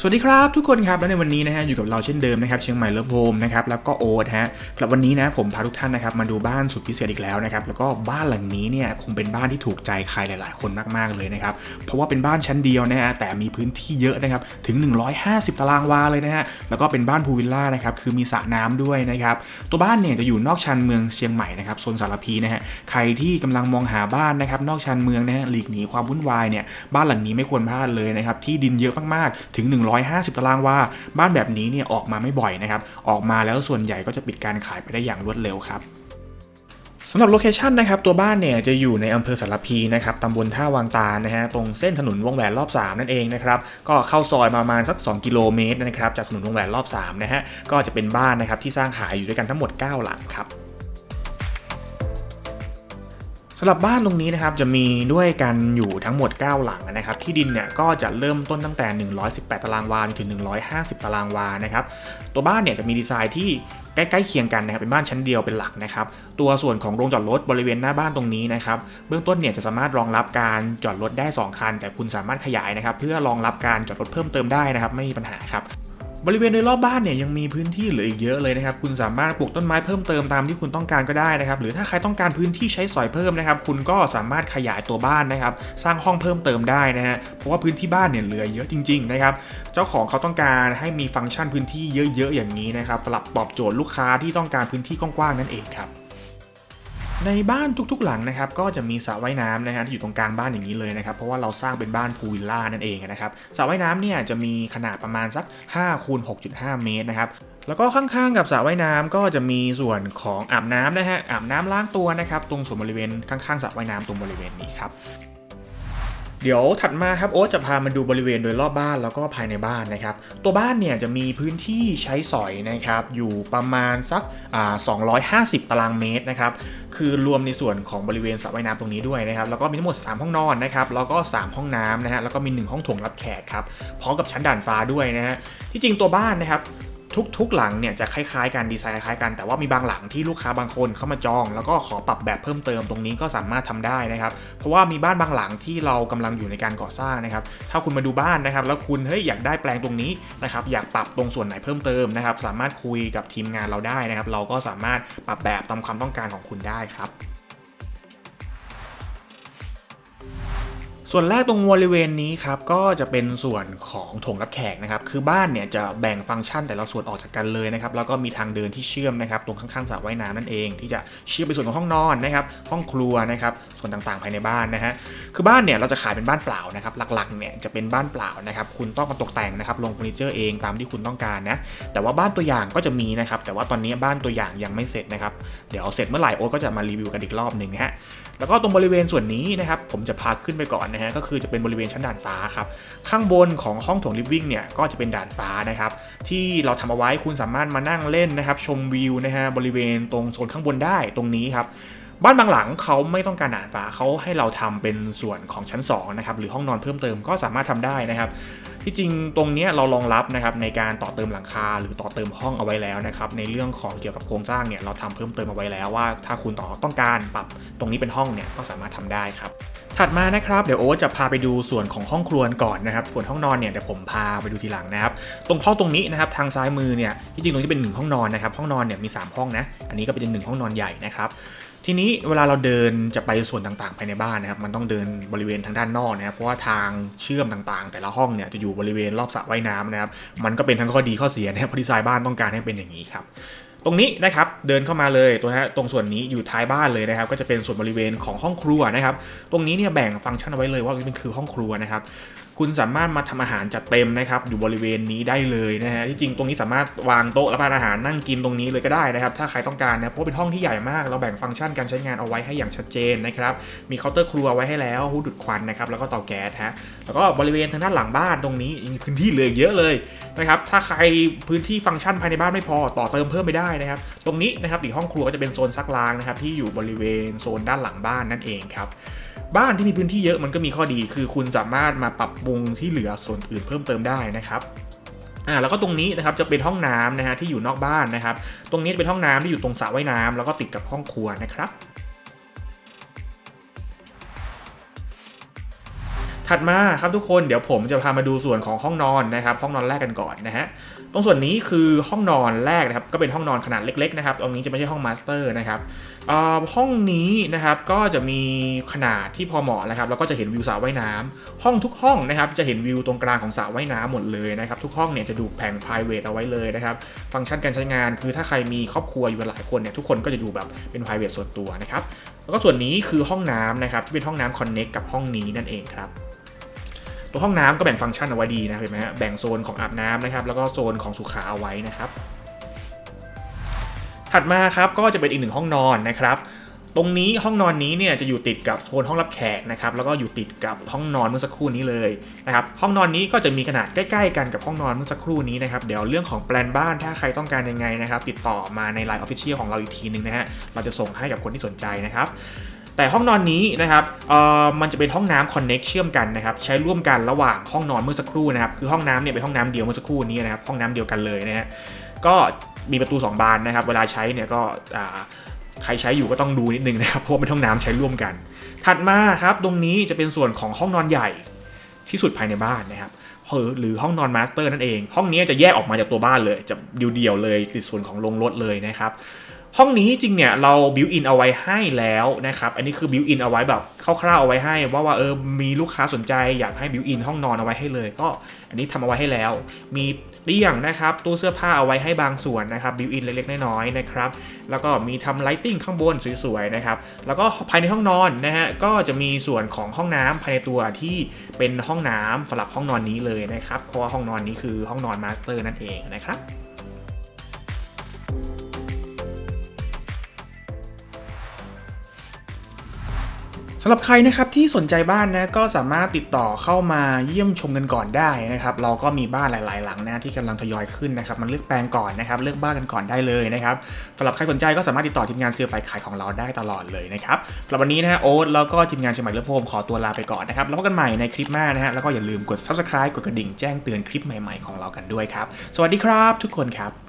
สวัสดีครับทุกคนครับและในวันนี้นะฮะอยู่กับเราเช่นเดิมนะครับเชียงใหม่เลิฟโฮมนะครับแล้วก็โอ๊ตฮะสำหรับวันนี้นะผมพาทุกท่านนะครับมาดูบ้านสุดพิเศษอีกแล้วนะครับแล้วก็บ้านหลังนี้เนี่ยคงเป็นบ้านที่ถูกใจใครหลาย ๆ คนมากๆเลยนะครับเพราะว่าเป็นบ้านชั้นเดียวนะฮะแต่มีพื้นที่เยอะนะครับถึง 150 ตารางวาเลยนะฮะแล้วก็เป็นบ้านพูลวิลล่านะครับคือมีสระน้ำด้วยนะครับตัวบ้านเนี่ยจะอยู่นอกชานเมืองเชียงใหม่นะครับโซนสารพีนะฮะใครที่กำลังมองหาบ้านนะครับนอกชานเมืองนะฮะหลีกหนีความวุ่นวายเนี่ยบ้านหลังนี้ไม่ควรพลาดเลยนะครับที่ดินเยอะมากๆถึง150 ตารางวา บ้านแบบนี้เนี่ยออกมาไม่บ่อยนะครับ ออกมาแล้วส่วนใหญ่ก็จะปิดการขายไปได้อย่างรวดเร็วครับสำหรับโลเคชันนะครับตัวบ้านเนี่ยจะอยู่ในอำเภอสารพีนะครับตำบลท่าวังตาลนะฮะตรงเส้นถนนวงแหวนรอบ 3 นั่นเองนะครับก็เข้าซอยประมาณสัก 2 กิโลเมตรนะครับจากถนนวงแหวนรอบ3นะฮะก็จะเป็นบ้านนะครับที่สร้างขายอยู่ด้วยกันทั้งหมด 9 หลังครับ สำหรับบ้านตรงนี้นะครับจะมีด้วยกันอยู่ทั้งหมด 9 หลังนะครับที่ดินเนี่ยก็จะเริ่มต้นตั้งแต่ 118 ตารางวาจนถึง 150 ตารางวานะครับตัวบ้านเนี่ยจะมีดีไซน์ที่ใกล้ๆเคียงกันนะครับเป็นบ้านชั้นเดียวเป็นหลักนะครับตัวส่วนของโรงจอดรถบริเวณหน้าบ้านตรงนี้นะครับเบื้องต้นเนี่ยจะสามารถรองรับการจอดรถได้ 2 คัน แต่คุณสามารถขยายนะครับเพื่อรองรับการจอดรถเพิ่มเติมได้นะครับไม่มีปัญหาครับ บริเวณโดยรอบบ้านเนี่ยยังมีพื้นที่เหลืออีกเยอะเลยนะครับ คุณสามารถปลูกต้นไม้เพิ่มเติมตามที่คุณต้องการก็ได้นะครับ หรือถ้าใครต้องการพื้นที่ใช้สอยเพิ่มนะครับ คุณก็สามารถขยายตัวบ้านนะครับ สร้างห้องเพิ่มเติมได้นะฮะ เพราะว่าพื้นที่บ้านเนี่ยเหลือเยอะจริงๆนะครับ เจ้าของเขาต้องการให้มีฟังก์ชันพื้นที่เยอะๆอย่างนี้นะครับสำหรับตอบโจทย์ลูกค้าที่ต้องการพื้นที่กว้างๆนั่นเองครับ ในบ้านทุกๆหลังนะครับก็จะมีสระว่ายน้ำนะฮะที่อยู่ตรงกลางบ้านอย่างนี้เลยนะครับเพราะว่าเราสร้างเป็นบ้านพูลวิลล่านั่นเองนะครับสระว่ายน้ำเนี่ยจะมีขนาดประมาณสัก5คูณ6.5 เมตรนะครับแล้วก็ข้างๆกับสระว่ายน้ำก็จะมีส่วนของอาบน้ำนะฮะอาบน้ำล้างตัวนะครับตรงส่วนบริเวณข้างๆสระว่ายน้ำตรงบริเวณนี้ครับ เดี๋ยวถัดมาครับโอ๊ตจะพามาดูบริเวณโดยรอบบ้านแล้วก็ภายในบ้านนะครับ ตัวบ้านเนี่ยจะมีพื้นที่ใช้สอยนะครับอยู่ประมาณสักอ่า250 ตารางเมตรนะครับคือรวมในส่วนของบริเวณสระว่ายน้ำตรงนี้ด้วยนะครับแล้วก็มีทั้งหมด 3 ห้องนอนนะครับแล้วก็ 3 ห้องน้ำนะฮะแล้วก็มี 1 ห้องโถงรับแขกครับพร้อมกับชั้นด่านฟ้าด้วยนะฮะที่จริงตัวบ้านนะครับ ทุกๆ หลังเนี่ยจะคล้ายๆกันดีไซน์คล้ายกันแต่ว่ามีบางหลังที่ลูกค้าบางคนเข้ามาจอง แล้วก็ขอปรับแบบเพิ่มเติมตรงนี้ก็สามารถทำได้นะครับ เพราะว่ามีบ้านบางหลังที่เรากำลังอยู่ในการก่อสร้างนะครับ ถ้าคุณมาดูบ้านนะครับ แล้วคุณเฮ้ยอยากได้แปลงตรงนี้นะครับ อยากปรับตรงส่วนไหนเพิ่มเติมนะครับ สามารถคุยกับทีมงานเราได้นะครับ เราก็สามารถปรับแบบตามความต้องการของคุณได้ครับ ส่วนแรกตรงบริเวณนี้ครับก็จะเป็นส่วนของโถงรับแขกนะครับคือบ้านเนี่ยจะแบ่งฟังก์ชันแต่ละส่วนออกจากกันเลยนะครับแล้วก็มีทางเดินที่เชื่อมนะครับตรงข้างๆสระว่ายน้ำนั่นเอง ที่จะเชื่อมไปส่วนของห้องนอนนะครับห้องครัวนะครับส่วนต่างๆภายในบ้านนะฮะคือบ้านเนี่ยเราจะขายเป็นบ้านเปล่านะครับหลักๆเนี่ยจะเป็นบ้านเปล่านะครับคุณต้องมาตกแต่งนะครับลงเฟอร์นิเจอร์เองตามที่คุณต้องการนะแต่ว่าบ้านตัวอย่างก็จะมีนะครับแต่ว่าตอนนี้บ้านตัวอย่างยังไม่เสร็จนะครับเดี๋ยวเสร็จเมื่อไหร่โอ๊ตก็จะมารีวิวกันอีกรอบหนึ่งนะฮะแล้วก็ตรงบริเวณส่วนนี้นะครับผมจะพาขึ้นไปก่อนนะฮะก็คือจะเป็นบริเวณชั้นด่านฟ้าครับข้างบนของห้องโถงลิฟวิ่งเนี่ยก็จะเป็นด่านฟ้านะครับที่เราทำเอาไว้คุณสามารถมานั่งเล่นนะครับชมวิวนะฮะบริเวณตรงโซนข้างบนได้ตรงนี้ครับบ้านบางหลังเขาไม่ต้องการด่านฟ้าเขาให้เราทำเป็นส่วนของชั้น2นะครับหรือห้องนอนเพิ่มเติมก็สามารถทำได้นะครับที่จริงตรงเนี้ยเรารองรับนะครับในการต่อเติมหลังคาหรือต่อเติมห้องเอาไว้แล้วนะครับในเรื่องของเกี่ยวกับโครงสร้างเนี่ยเราทำเพิ่มเติมเอาไว้แล้วว่า ถ้าคุณต่อต้องการปรับตรงนี้เป็นห้องเนี่ยก็สามารถทำได้ครับ ถัดมานะครับเดี๋ยวโอ๊ตจะพาไปดูส่วนของห้องครัวก่อนนะครับส่วนห้องนอนเนี่ยเดี๋ยวผมพาไปดูทีหลังนะครับตรงห้องตรงนี้นะครับทางซ้ายมือเนี่ยจริงตรงนี้เป็นหนึ่งห้องนอนนะครับห้องนอนเนี่ยมี 3 ห้องนะอันนี้ก็เป็นหนึ่งห้องนอนใหญ่นะครับทีนี้เวลาเราเดินจะไปส่วนต่างๆภายในบ้านนะครับ มันต้องเดินบริเวณทางด้านนอกนะครับเพราะว่าทางเชื่อมต่างๆ แต่ละห้องเนี่ยจะอยู่บริเวณรอบสระว่ายน้ำนะครับมันก็เป็นทั้งข้อดีข้อเสียนะครับเพราะดีไซน์บ้านต้องการให้เป็นอย่างนี้ครับ ตรงนี้นะครับเดินเข้ามาเลยตัวนะตรงส่วนนี้อยู่ท้ายบ้านเลยนะครับ ก็จะเป็นส่วนบริเวณของห้องครัวนะครับ ตรงนี้เนี่ยแบ่งฟังก์ชันเอาไว้เลยว่านี่คือห้องครัวนะครับ คุณสามารถมาทำอาหารจัดเต็มนะครับ อยู่บริเวณนี้ได้เลยนะฮะที่จริงตรงนี้สามารถวางโต๊ะรับประทานอาหารนั่งกินตรงนี้เลยก็ได้นะครับ ถ้าใครต้องการนะเพราะเป็นห้องที่ใหญ่มาก เราแบ่งฟังก์ชันการใช้งานเอาไว้ให้อย่างชัดเจนนะครับ มีเคาน์เตอร์ครัวไว้ให้แล้วฮูดูดควันนะครับ แล้วก็เตาแก๊สฮะแล้วก็บริเวณทางด้านหลังบ้านตรงนี้มีพื้นที่เหลือเยอะเลยนะครับถ้าใครพื้นที่ฟังก์ชันภายในบ้านไม่พอต่อเติมเพิ่มไปได้นะครับ ตรงนี้นะครับอีกห้องครัวก็จะเป็นโซนซักล้างนะครับที่อยู่บริเวณโซนด้านหลังบ้านนั่นเองครับ บ้านที่มีพื้นที่เยอะมันก็มีข้อดี คือคุณสามารถมาปรับปรุงที่เหลือส่วนอื่นเพิ่มเติมได้นะครับอ่าแล้วก็ตรงนี้นะครับจะเป็นห้องน้ำนะฮะที่อยู่นอกบ้านนะครับ ตรงนี้เป็นห้องน้ำที่อยู่ตรงสระว่ายน้ำแล้วก็ติดกับห้องครัวนะครับถัดมาครับทุกคนเดี๋ยวผมจะพามาดูส่วนของห้องนอนนะครับ ห้องนอนแรกกันก่อนนะฮะตรงส่วนนี้คือห้องนอนแรกนะครับ ก็เป็นห้องนอนขนาดเล็กๆนะครับตรงนี้จะไม่ใช่ห้องมาสเตอร์นะครับ ห้องนี้นะครับก็จะมีขนาดที่พอเหมาะนะครับแล้วก็จะเห็นวิวสระว่ายน้ำห้องทุกห้องนะครับจะเห็นวิวตรงกลางของสระว่ายน้ำหมดเลยนะครับทุกห้องเนี่ยจะดูแผง private เอาไว้เลยนะครับฟังก์ชันการใช้งานคือถ้าใครมีครอบครัวอยู่กันหลายคนเนี่ยทุกคนก็จะดูแบบเป็น private ส่วนตัวนะครับแล้วก็ส่วนนี้คือห้องน้ำนะครับที่เป็นห้องน้ำ connect กับห้องนี้นั่นเองครับตัวห้องน้ำก็แบ่งฟังก์ชันเอาไว้ดีนะเห็นไหมฮะแบ่งโซนของอาบน้ำนะครับแล้วก็โซนของสุขาเอาไว้นะครับ ถัดมาครับก็จะเป็นอีกหนึ่งห้องนอนนะครับ ตรงนี้ห้องนอนนี้เนี่ยจะอยู่ติดกับโซนห้องรับแขกนะครับแล้วก็อยู่ติดกับห้องนอนเมื่อสักครู่นี้เลยนะครับห้องนอนนี้ก็จะมีขนาดใกล้ ๆ กันกับห้องนอนเมื่อสักครู่นี้นะครับเดี๋ยวเรื่องของแปลนบ้านถ้าใครต้องการยังไงนะครับ ติดต่อมาใน Line Official ของเราอีกทีหนึงนะฮะเราจะส่งให้กับคนที่สนใจนะครับ แต่ห้องนอนนี้นะครับมันจะเป็นห้องน้ำคอนเน็กเชื่อมกันนะครับใช้ร่วมกันระหว่างห้องนอนเมื่อสักครู่นะครับคือห้องน้ำเนี่ยเป็นห้องน้ำเดียวเมื่อสักครู่นี้นะครับห้องน้ำเดียวกันเลยนะฮะก็มีประตู 2 บานนะครับ เวลาใช้เนี่ยก็ใครใช้อยู่ก็ต้องดูนิดนึงนะครับเพราะเป็นห้องน้ำใช้ร่วมกัน ถัดมาครับตรงนี้จะเป็นส่วนของห้องนอนใหญ่ที่สุดภายในบ้านนะครับหรือห้องนอนมาสเตอร์นั่นเอง ห้องนี้จะแยกออกมาจากตัวบ้านเลย จะเดี่ยวๆเลยติดส่วนของโรงรถเลยนะครับ ห้องนี้จริงเนี่ยเราบิวอินเอาไว้ให้แล้วนะครับ อันนี้คือบิวอินเอาไว้แบบคร่าวๆเอาไว้ให้ ว่าว่าเออมีลูกค้าสนใจอยากให้บิวอินห้องนอนเอาไว้ให้เลย ก็อันนี้ทำเอาไว้ให้แล้ว มีเตียงนะครับตู้เสื้อผ้าเอาไว้ให้บางส่วนนะครับบิวอินเล็กๆน้อยๆนะครับแล้วก็มีทำไลติ้งข้างบนสวยๆนะครับแล้วก็ภายในห้องนอนนะฮะก็จะมีส่วนของห้องน้ำภายในตัวที่เป็นห้องน้ำสำหรับห้องนอนนี้เลยนะครับเพราะว่าห้องนอนนี้คือห้องนอนมาสเตอร์นั่นเองนะครับำหรับใครนะครับที่สนใจบ้านนะก็สามารถติดต่อเข้ามาเยี่ยมชมกันก่อนได้นะครับเราก็มีบ้านหลาย ๆ หลังนะที่กำลังทยอยขึ้นนะครับมันเลือกแปลงก่อนนะครับเลือกบ้านกันก่อนได้เลยนะครับสำหรับใครสนใจก็สามารถติดต่อทีมงานเซลล์ฝ่ายขายของเราได้ตลอดเลยนะครับสำหรับวันนี้นะฮะโอ๊ตแล้วก็ทีมงานเชียงใหม่เลือกโฮมขอตัวลาไปก่อนนะครับแล้วพบกันใหม่ในคลิปหน้านะฮะแล้วก็อย่าลืมกด subscribe กดกระดิ่งแจ้งเตือนคลิปใหม่ ๆ ของเรากันด้วยครับสวัสดีครับ ทุกคนครับ